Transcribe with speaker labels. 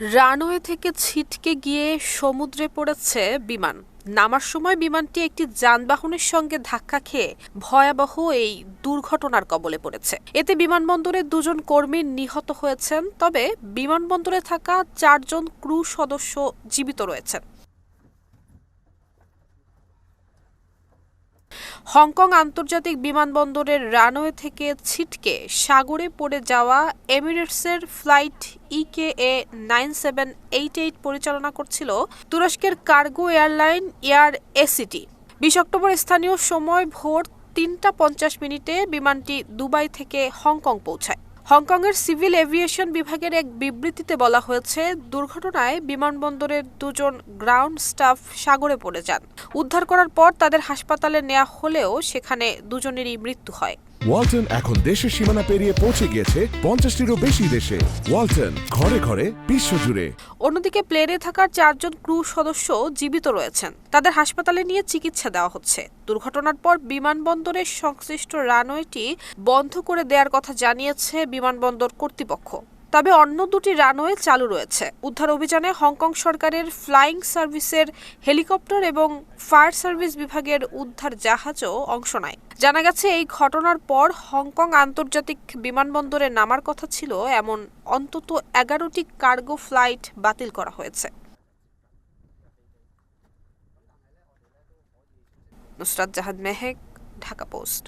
Speaker 1: Runway থেকে ছিটকে গিয়ে সমুদ্রে পড়েছে বিমান। নামার সময় বিমানটি একটি যানবাহনের সঙ্গে ধাক্কা খেয়ে ভয়াবহ এই দুর্ঘটনার কবলে পড়েছে। এতে বিমানবন্দরের দুজন কর্মী নিহত হয়েছেন, তবে বিমানবন্দরে থাকা চারজন ক্রু সদস্য জীবিত রয়েছেন। হংকং আন্তর্জাতিক বিমানবন্দরের রানওয়ে থেকে ছিটকে সাগরে পড়ে যাওয়া এমিরেটসের flight EK A nine seven eight eight পরিচালনা করছিল তুরস্কের কার্গো এয়ারলাইন এয়ার এসিটি বিশ অক্টোবর স্থানীয় সময় ভোর তিনটা পঞ্চাশ মিনিটে বিমানটি দুবাই থেকে হংকং পৌঁছায়। হংকংয়ের সিভিল এভিয়েশন বিভাগের এক বিবৃতিতে বলা হয়েছে, দুর্ঘটনায় বিমানবন্দরের দুজন গ্রাউন্ড স্টাফ সাগরে পড়ে যান। উদ্ধার করার পর তাদের হাসপাতালে নেওয়া হলেও সেখানে দুজনেরই মৃত্যু হয়।
Speaker 2: ওয়ালটন এখন দেশের সীমানা পেরিয়ে পৌঁছে গিয়েছে পঞ্চাশটিরও বেশি দেশে। ওয়ালটন, ঘরে ঘরে বিশ্বজুড়ে
Speaker 1: অন্যদিকে প্লেনে থাকা চারজন ক্রু সদস্য জীবিত রয়েছেন। তাদের হাসপাতালে নিয়ে চিকিৎসা দেওয়া হচ্ছে। দুর্ঘটনার পর বিমানবন্দরের সংশ্লিষ্ট রানওয়েটি বন্ধ করে দেওয়ার কথা জানিয়েছে বিমানবন্দর কর্তৃপক্ষ। তবে অন্য দুটি রানওয়ে চালু রয়েছে। উদ্ধার অভিযানে হংকং সরকারের ফ্লাইং সার্ভিসের হেলিকপ্টার এবং ফায়ার সার্ভিস বিভাগের উদ্ধার জাহাজও অংশ নেয়। জানা গেছে, এই ঘটনার পর হংকং আন্তর্জাতিক বিমানবন্দরে নামার কথা ছিল। এমন অন্তত এগারোটি কার্গো ফ্লাইট বাতিল করা হয়েছে। নুসরাত জাহাদ মেহেক, ঢাকা পোস্ট।